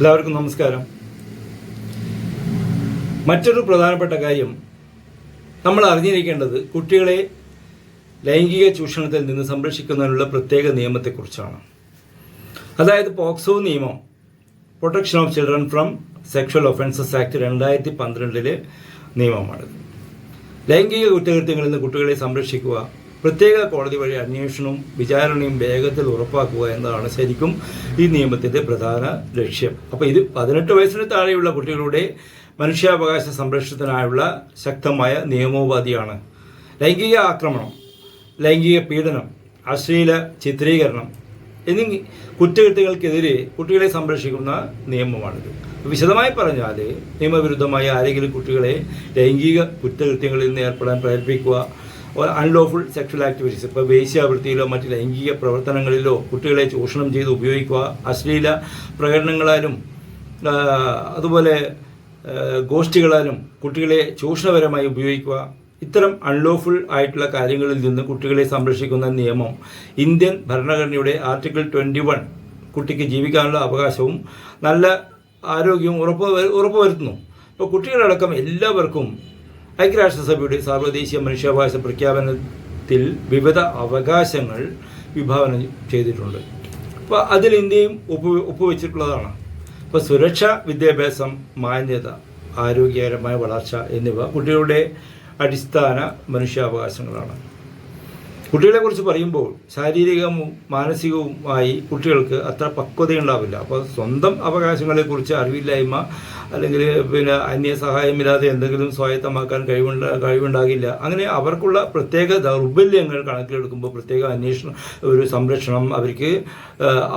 എല്ലാവർക്കും നമസ്കാരം. മറ്റൊരു പ്രധാനപ്പെട്ട കാര്യം നമ്മൾ അറിഞ്ഞിരിക്കേണ്ടത് കുട്ടികളെ ലൈംഗിക ചൂഷണത്തിൽ നിന്ന് സംരക്ഷിക്കുന്നതിനുള്ള പ്രത്യേക നിയമത്തെക്കുറിച്ചാണ്. അതായത് പോക്സോ നിയമം protection of children from sexual offences act രണ്ടായിരത്തി പന്ത്രണ്ടിലെ നിയമമാണിത് ലൈംഗിക കുറ്റകൃത്യങ്ങളിൽ നിന്ന് കുട്ടികളെ സംരക്ഷിക്കുക പ്രത്യേക കോടതി വഴി അന്വേഷണവും വിചാരണയും വേഗത്തിൽ ഉറപ്പാക്കുക എന്നതാണ് ശരിക്കും ഈ നിയമത്തിന്റെ പ്രധാന ലക്ഷ്യം. അപ്പോൾ ഇത് പതിനെട്ട് വയസ്സിന് താഴെയുള്ള കുട്ടികളുടെ മനുഷ്യാവകാശ സംരക്ഷണത്തിനായുള്ള ശക്തമായ നിയമോപാധിയാണ്. ലൈംഗിക ആക്രമണം ലൈംഗിക പീഡനം അശ്ലീല ചിത്രീകരണം എന്നീ കുറ്റകൃത്യങ്ങൾക്കെതിരെ കുട്ടികളെ സംരക്ഷിക്കുന്ന നിയമമാണിത്. വിശദമായി പറഞ്ഞാൽ നിയമവിരുദ്ധമായ ആരെങ്കിലും കുട്ടികളെ ലൈംഗിക കുറ്റകൃത്യങ്ങളിൽ നിന്ന് ഏർപ്പെടാൻ പ്രേരിപ്പിക്കുക അൺലോഫുൾ സെക്ഷൽ ആക്ടിവിറ്റീസ് ഇപ്പോൾ വേശ്യാവൃത്തിയിലോ മറ്റ് ലൈംഗിക പ്രവർത്തനങ്ങളിലോ കുട്ടികളെ ചൂഷണം ചെയ്ത് ഉപയോഗിക്കുക അശ്ലീല പ്രകടനങ്ങളാലും അതുപോലെ ഗോഷ്ഠികളാലും കുട്ടികളെ ചൂഷണപരമായി ഉപയോഗിക്കുക. ഇത്തരം അൺലോഫുൾ ആയിട്ടുള്ള കാര്യങ്ങളിൽ നിന്ന് കുട്ടികളെ സംരക്ഷിക്കുന്ന നിയമം ഇന്ത്യൻ ഭരണഘടനയുടെ ആർട്ടിക്കിൾ ട്വന്റി വൺ കുട്ടിക്ക് ജീവിക്കാനുള്ള അവകാശവും നല്ല ആരോഗ്യവും ഉറപ്പ് വരു- ഉറപ്പുവരുത്തുന്നു. ഇപ്പോൾ കുട്ടികളടക്കം എല്ലാവർക്കും ഐക്യരാഷ്ട്രസഭയുടെ സാർവദേശീയ മനുഷ്യാവകാശ പ്രഖ്യാപനത്തിൽ വിവിധ അവകാശങ്ങൾ വിഭാവനം ചെയ്തിട്ടുണ്ട്. അപ്പോൾ അതിൽ ഇന്ത്യയും ഒപ്പ് ഒപ്പുവെച്ചിട്ടുള്ളതാണ്. അപ്പോൾ സുരക്ഷ വിദ്യാഭ്യാസം മാന്യത ആരോഗ്യകരമായ വളർച്ച എന്നിവ കുട്ടികളുടെ അടിസ്ഥാന മനുഷ്യാവകാശങ്ങളാണ്. കുട്ടികളെക്കുറിച്ച് പറയുമ്പോൾ ശാരീരികവും മാനസികവുമായി കുട്ടികൾക്ക് അത്ര പക്വതയുണ്ടാവില്ല. അപ്പോൾ സ്വന്തം അവകാശങ്ങളെക്കുറിച്ച് അറിവില്ലായ്മ അല്ലെങ്കിൽ പിന്നെ അന്യ സഹായമില്ലാതെ എന്തെങ്കിലും സ്വായത്തമാക്കാൻ കഴിവുണ്ട കഴിവുണ്ടാകില്ല. അങ്ങനെ അവർക്കുള്ള പ്രത്യേക ദൗർബല്യങ്ങൾ കണക്കിലെടുക്കുമ്പോൾ പ്രത്യേക അന്വേഷണം ഒരു സംരക്ഷണം അവർക്ക്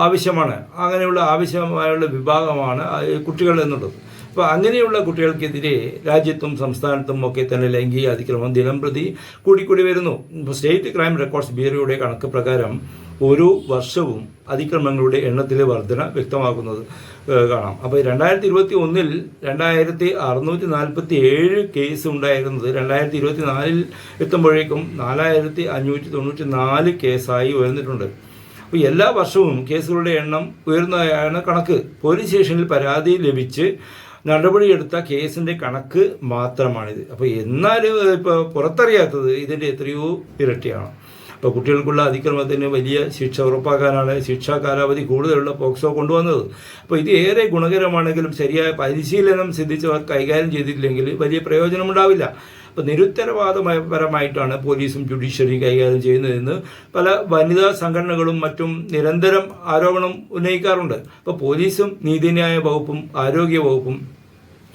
ആവശ്യമാണ്. അങ്ങനെയുള്ള ആവശ്യമായുള്ള വിഭാഗമാണ് കുട്ടികൾ എന്നുള്ളത്. അപ്പോൾ അങ്ങനെയുള്ള കുട്ടികൾക്കെതിരെ രാജ്യത്തും സംസ്ഥാനത്തും ഒക്കെ തന്നെ ലൈംഗിക അതിക്രമം ദിനം പ്രതി കൂടിക്കൂടി വരുന്നു. സ്റ്റേറ്റ് ക്രൈം റെക്കോർഡ്സ് ബ്യൂറോയുടെ കണക്ക് പ്രകാരം ഓരോ വർഷവും അതിക്രമങ്ങളുടെ എണ്ണത്തിലെ വർധന വ്യക്തമാക്കുന്നത് കാണാം. അപ്പോൾ രണ്ടായിരത്തി ഇരുപത്തി ഒന്നിൽ രണ്ടായിരത്തി അറുന്നൂറ്റി നാൽപ്പത്തി ഏഴ് കേസ് ഉണ്ടായിരുന്നത് രണ്ടായിരത്തി ഇരുപത്തി നാലിൽ എത്തുമ്പോഴേക്കും നാലായിരത്തി അഞ്ഞൂറ്റി തൊണ്ണൂറ്റി നാല് കേസായി ഉയർന്നിട്ടുണ്ട്. അപ്പോൾ എല്ലാ വർഷവും കേസുകളുടെ എണ്ണം ഉയർന്നതാണ് കണക്ക്. പോലീസ് സ്റ്റേഷനിൽ പരാതി ലഭിച്ച് നടപടിയെടുത്ത കേസിന്റെ കണക്ക് മാത്രമാണിത്. അപ്പോൾ എന്നാലും ഇപ്പോൾ പുറത്തറിയാത്തത് ഇതിന്റെ എത്രയോ ഇരട്ടിയാണ്. അപ്പോൾ കുട്ടികൾക്കുള്ള അതിക്രമത്തിന് വലിയ ശിക്ഷ ഉറപ്പാക്കാനാണ് ശിക്ഷാ കാലാവധി കൂടുതലുള്ള പോക്സോ കൊണ്ടുവന്നത്. അപ്പോൾ ഇത് ഏറെ ഗുണകരമാണെങ്കിലും ശരിയായ പരിശീലനം സിദ്ധിച്ചവർ കൈകാര്യം ചെയ്തിട്ടില്ലെങ്കിൽ വലിയ പ്രയോജനമുണ്ടാവില്ല. അപ്പോൾ നിരുത്തരവാദപരമായിട്ടാണ് പോലീസും ജുഡീഷ്യറിയും കൈകാര്യം ചെയ്യുന്നതെന്ന് പല വനിതാ സംഘടനകളും മറ്റും നിരന്തരം ആരോപണം ഉന്നയിക്കാറുണ്ട്. അപ്പോൾ പോലീസും നീതിന്യായ വകുപ്പും ആരോഗ്യ വകുപ്പും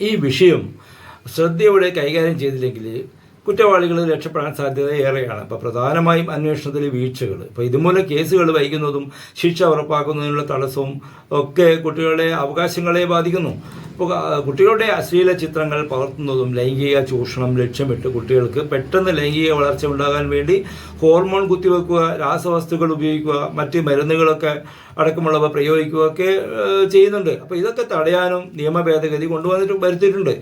ഈ വിഷയം ശ്രദ്ധയോടെ കൈകാര്യം ചെയ്തില്ലെങ്കിൽ കുറ്റവാളികൾ രക്ഷപ്പെടാൻ സാധ്യത ഏറെയാണ്. അപ്പോൾ പ്രധാനമായും അന്വേഷണത്തിലെ വീഴ്ചകൾ ഇപ്പോൾ ഇതുമൂലം കേസുകൾ വൈകുന്നതും ശിക്ഷ ഉറപ്പാക്കുന്നതിനുള്ള തടസ്സവും ഒക്കെ കുട്ടികളുടെ അവകാശങ്ങളെ ബാധിക്കുന്നു. ഇപ്പോൾ കുട്ടികളുടെ അശ്ലീല ചിത്രങ്ങൾ പകർത്തുന്നതും ലൈംഗിക ചൂഷണം ലക്ഷ്യമിട്ട് കുട്ടികൾക്ക് പെട്ടെന്ന് ലൈംഗിക വളർച്ച ഉണ്ടാകാൻ വേണ്ടി ഹോർമോൺ കുത്തിവെക്കുക രാസവസ്തുക്കൾ ഉപയോഗിക്കുക മറ്റ് മരുന്നുകളൊക്കെ അടക്കമുള്ളവ പ്രയോഗിക്കുക ഒക്കെ ചെയ്യുന്നുണ്ട്. അപ്പോൾ ഇതൊക്കെ തടയാനും നിയമ ഭേദഗതി കൊണ്ടുവന്നിട്ട് വരുത്തിയിട്ടുണ്ട്.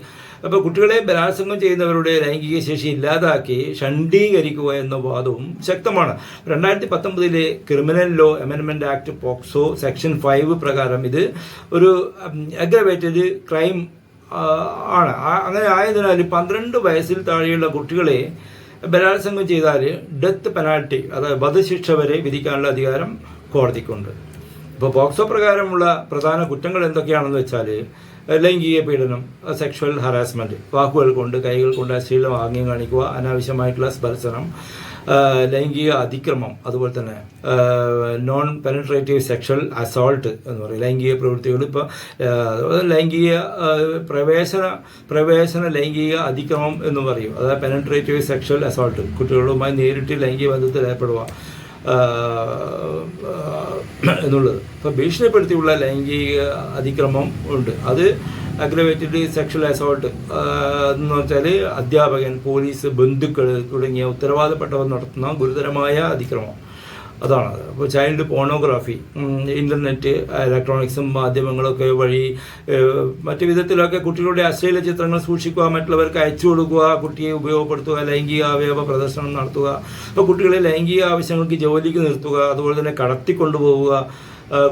അപ്പോൾ കുട്ടികളെ ബലാത്സംഗം ചെയ്യുന്നവരുടെ ലൈംഗിക ശേഷി ഇല്ലാതാക്കി ഷണ്ഡീകരിക്കുക എന്ന വാദവും ശക്തമാണ്. രണ്ടായിരത്തി പത്തൊമ്പതിലെ ക്രിമിനൽ ലോ അമെൻമെന്റ് ആക്ട് പോക്സോ സെക്ഷൻ ഫൈവ് പ്രകാരം ഇത് ഒരു അഗ്രവേറ്റഡ് ക്രൈം ആണ്. അങ്ങനെ ആയതിനാൽ പന്ത്രണ്ട് വയസ്സിൽ താഴെയുള്ള കുട്ടികളെ ബലാത്സംഗം ചെയ്താൽ ഡെത്ത് പെനാൽറ്റി അതായത് വധശിക്ഷ വരെ വിധിക്കാനുള്ള അധികാരം കോടതിക്കുണ്ട്. ഇപ്പോൾ പോക്സോ പ്രകാരമുള്ള പ്രധാന കുറ്റങ്ങൾ എന്തൊക്കെയാണെന്ന് വെച്ചാൽ ലൈംഗിക പീഡനം സെക്ഷുവൽ ഹറാസ്മെന്റ് വാക്കുകൾ കൊണ്ട് കൈകൾ കൊണ്ട് അശ്ലീലം ആംഗ്യം കാണിക്കുക അനാവശ്യമായിട്ടുള്ള സ്പർശനം ലൈംഗിക അതിക്രമം അതുപോലെ തന്നെ നോൺ പെനട്രേറ്റീവ് സെക്ഷൽ അസോൾട്ട് എന്ന് പറയും. ലൈംഗിക പ്രവൃത്തികൾ ഇപ്പോൾ ലൈംഗിക പ്രവേശന പ്രവേശന ലൈംഗിക അതിക്രമം എന്ന് പറയും. അതായത് പെനട്രേറ്റീവ് സെക്ഷൽ അസോൾട്ട് കുട്ടികളുമായി നേരിട്ട് ലൈംഗിക ബന്ധത്തിൽ ഏർപ്പെടുക എന്നുള്ളത്. ഇപ്പോൾ ഭീഷണിപ്പെടുത്തിയുള്ള ലൈംഗിക അതിക്രമം ഉണ്ട്. അത് അഗ്രവേറ്റഡ് സെക്ഷൽ അസോൾട്ട് എന്ന് വെച്ചാൽ അധ്യാപകൻ പോലീസ് ബന്ധുക്കൾ തുടങ്ങിയ ഉത്തരവാദപ്പെട്ടവർ നടത്തുന്ന ഗുരുതരമായ അതിക്രമം. അതാണ്. അപ്പോൾ ചൈൽഡ് പോണോഗ്രാഫി ഇന്റർനെറ്റ് ഇലക്ട്രോണിക്സും മാധ്യമങ്ങളൊക്കെ വഴി മറ്റു വിധത്തിലൊക്കെ കുട്ടികളുടെ അശ്ലീല ചിത്രങ്ങൾ സൂക്ഷിക്കുക മറ്റുള്ളവർക്ക് അയച്ചു കൊടുക്കുക കുട്ടിയെ ഉപയോഗപ്പെടുത്തുക ലൈംഗിക അവയവ പ്രദർശനം നടത്തുക അപ്പോൾ കുട്ടികളെ ലൈംഗിക ആവശ്യങ്ങൾക്ക് ജോലിക്ക് നിർത്തുക അതുപോലെ തന്നെ കടത്തിക്കൊണ്ടുപോവുക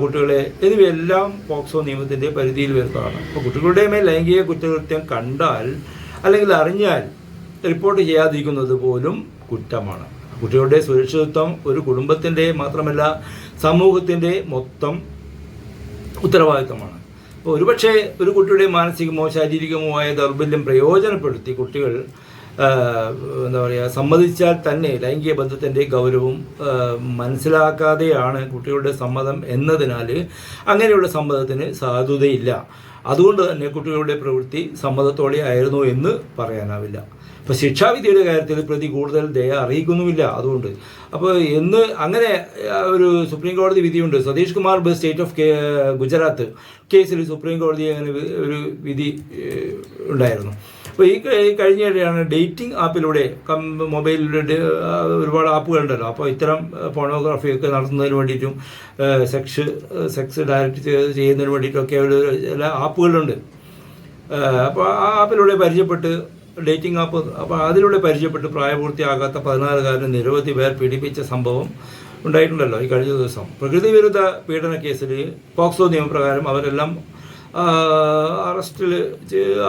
കുട്ടികളെ എന്നിവയെല്ലാം പോക്സോ നിയമത്തിന്റെ പരിധിയിൽ വരുന്നതാണ്. അപ്പോൾ കുട്ടികളുടെ മേൽ ലൈംഗിക കുറ്റകൃത്യം കണ്ടാൽ അല്ലെങ്കിൽ അറിഞ്ഞാൽ റിപ്പോർട്ട് ചെയ്യാതിരിക്കുന്നത് പോലും കുറ്റമാണ്. കുട്ടികളുടെ സുരക്ഷിതത്വം ഒരു കുടുംബത്തിന്റെ മാത്രമല്ല സമൂഹത്തിന്റെ മൊത്തം ഉത്തരവാദിത്തമാണ് അപ്പോൾ ഒരുപക്ഷെ ഒരു കുട്ടിയുടെ മാനസികമോ ശാരീരികമോ ആയ ദൗർബല്യം പ്രയോജനപ്പെടുത്തി കുട്ടികൾ എന്താ പറയുക സമ്മതിച്ചാൽ തന്നെ ലൈംഗിക ബന്ധത്തിന്റെ ഗൗരവം മനസ്സിലാക്കാതെയാണ് കുട്ടികളുടെ സമ്മതം എന്നതിനാൽ അങ്ങനെയുള്ള സമ്മതത്തിന് സാധുതയില്ല. അതുകൊണ്ട് തന്നെ കുട്ടികളുടെ പ്രവൃത്തി സമ്മതത്തോടെ ആയിരുന്നു എന്ന് പറയാനാവില്ല. ഇപ്പോൾ ശിക്ഷാവിധിയുടെ കാര്യത്തിൽ പ്രതി കൂടുതൽ ദയ അറിയിക്കുന്നുമില്ല അതുകൊണ്ട്. അപ്പോൾ എന്ന് അങ്ങനെ ഒരു സുപ്രീം കോടതി വിധിയുണ്ട്. സതീഷ് കുമാർ ബസ് സ്റ്റേറ്റ് ഓഫ് ഗുജറാത്ത് കേസിൽ സുപ്രീം കോടതി അങ്ങനെ ഒരു വിധി ഉണ്ടായിരുന്നു. അപ്പോൾ ഈ കഴിഞ്ഞിടെയാണ് ഡേറ്റിംഗ് ആപ്പിലൂടെ കം മൊബൈലിലൂടെ ഒരുപാട് ആപ്പുകളുണ്ടല്ലോ അപ്പോൾ ഇത്തരം പോണോഗ്രാഫി ഒക്കെ നടത്തുന്നതിന് വേണ്ടിയിട്ടും സെക്സ് സെക്സ് ഡയറക്റ്റ് ചെയ്യുന്നതിന് വേണ്ടിയിട്ടൊക്കെ ഒരു ചില ആപ്പുകളുണ്ട്. അപ്പോൾ ആ ആപ്പിലൂടെ പരിചയപ്പെട്ട് ഡേറ്റിംഗ് ആപ്പ് അപ്പോൾ അതിലൂടെ പരിചയപ്പെട്ട് പ്രായപൂർത്തിയാകാത്ത പതിനാറുകാരന് നിരവധി പേർ പീഡിപ്പിച്ച സംഭവം ഉണ്ടായിട്ടുണ്ടല്ലോ ഈ കഴിഞ്ഞ ദിവസം. പ്രകൃതി വിരുദ്ധ പീഡന കേസിൽ പോക്സോ നിയമപ്രകാരം അവരെല്ലാം അറസ്റ്റിൽ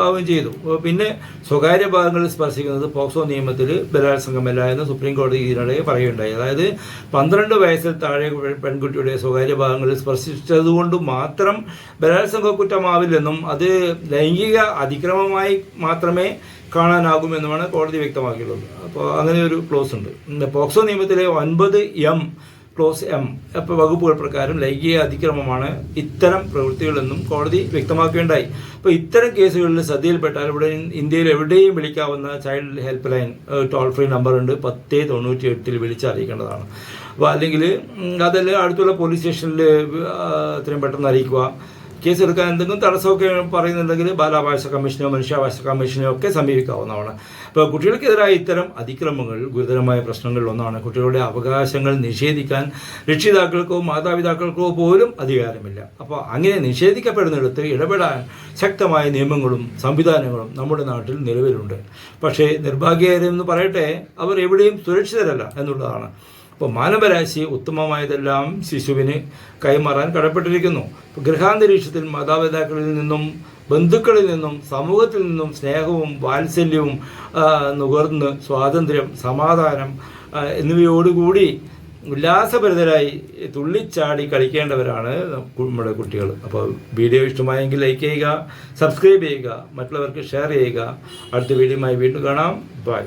ആവുകയും ചെയ്തു. പിന്നെ സ്വകാര്യ ഭാഗങ്ങളിൽ സ്പർശിക്കുന്നത് പോക്സോ നിയമത്തിൽ ബലാത്സംഗമല്ല എന്ന് സുപ്രീം കോടതി ഇതിനിടെ പറയുകയുണ്ടായി. അതായത് പന്ത്രണ്ട് വയസ്സിൽ താഴെ പെൺകുട്ടിയുടെ സ്വകാര്യ ഭാഗങ്ങളിൽ സ്പർശിച്ചതുകൊണ്ട് മാത്രം ബലാത്സംഗ കുറ്റമാവില്ലെന്നും അത് ലൈംഗിക അതിക്രമമായി മാത്രമേ കാണാനാകുമെന്നുമാണ് കോടതി വ്യക്തമാക്കിയിട്ടുള്ളത്. അപ്പോൾ അങ്ങനെ ഒരു ക്ലോസ് ഉണ്ട് പോക്സോ നിയമത്തിലെ ഒൻപത് എം ക്ലോസ് എം അപ്പോൾ വകുപ്പുകൾ പ്രകാരം ലൈംഗിക അതിക്രമമാണ് ഇത്തരം പ്രവൃത്തികളെന്നും കോടതി വ്യക്തമാക്കുകയുണ്ടായി അപ്പോൾ ഇത്തരം കേസുകളിൽ ശ്രദ്ധയിൽപ്പെട്ടാൽ ഇവിടെ ഇന്ത്യയിൽ എവിടെയും വിളിക്കാവുന്ന child help line toll free number ഉണ്ട് പത്ത് തൊണ്ണൂറ്റി എട്ടിൽ വിളിച്ചറിയിക്കേണ്ടതാണ്. അപ്പോൾ അല്ലെങ്കിൽ അതല്ല അടുത്തുള്ള പോലീസ് സ്റ്റേഷനിൽ എത്രയും പെട്ടെന്ന് അറിയിക്കുക. കേസ് എടുക്കാൻ എന്തെങ്കിലും തടസ്സമൊക്കെ പറയുന്നുണ്ടെങ്കിൽ ബാലാവകാശ കമ്മീഷനോ മനുഷ്യാവകാശ കമ്മീഷനോ ഒക്കെ സമീപിക്കാവുന്നതാണ്. ഇപ്പോൾ കുട്ടികൾക്കെതിരായ ഇത്തരം അതിക്രമങ്ങൾ ഗുരുതരമായ പ്രശ്നങ്ങളിൽ ഒന്നാണ് കുട്ടികളുടെ അവകാശങ്ങൾ നിഷേധിക്കാൻ രക്ഷിതാക്കൾക്കോ മാതാപിതാക്കൾക്കോ പോലും അധികാരമില്ല. അപ്പോൾ അങ്ങനെ നിഷേധിക്കപ്പെടുന്നിടത്ത് ഇടപെടാൻ ശക്തമായ നിയമങ്ങളും സംവിധാനങ്ങളും നമ്മുടെ നാട്ടിൽ നിലവിലുണ്ട്. പക്ഷേ നിർഭാഗ്യകരെന്ന് പറയട്ടെ അവർ എവിടെയും സുരക്ഷിതരല്ല എന്നുള്ളതാണ്. അപ്പോൾ മാനവരാശി ഉത്തമമായതെല്ലാം ശിശുവിന് കൈമാറാൻ കടപ്പെട്ടിരിക്കുന്നു. ഗൃഹാന്തരീക്ഷത്തിൽ മാതാപിതാക്കളിൽ നിന്നും ബന്ധുക്കളിൽ നിന്നും സമൂഹത്തിൽ നിന്നും സ്നേഹവും വാത്സല്യവും നുകർന്ന് സ്വാതന്ത്ര്യം സമാധാനം എന്നിവയോടുകൂടി ഉല്ലാസഭരിതരായി തുള്ളിച്ചാടി കളിക്കേണ്ടവരാണ് നമ്മുടെ കുട്ടികൾ. അപ്പോൾ വീഡിയോ ഇഷ്ടമായെങ്കിൽ ലൈക്ക് ചെയ്യുക സബ്സ്ക്രൈബ് ചെയ്യുക മറ്റുള്ളവർക്ക് ഷെയർ ചെയ്യുക. അടുത്ത വീഡിയോയുമായി വീണ്ടും കാണാം. ബൈ.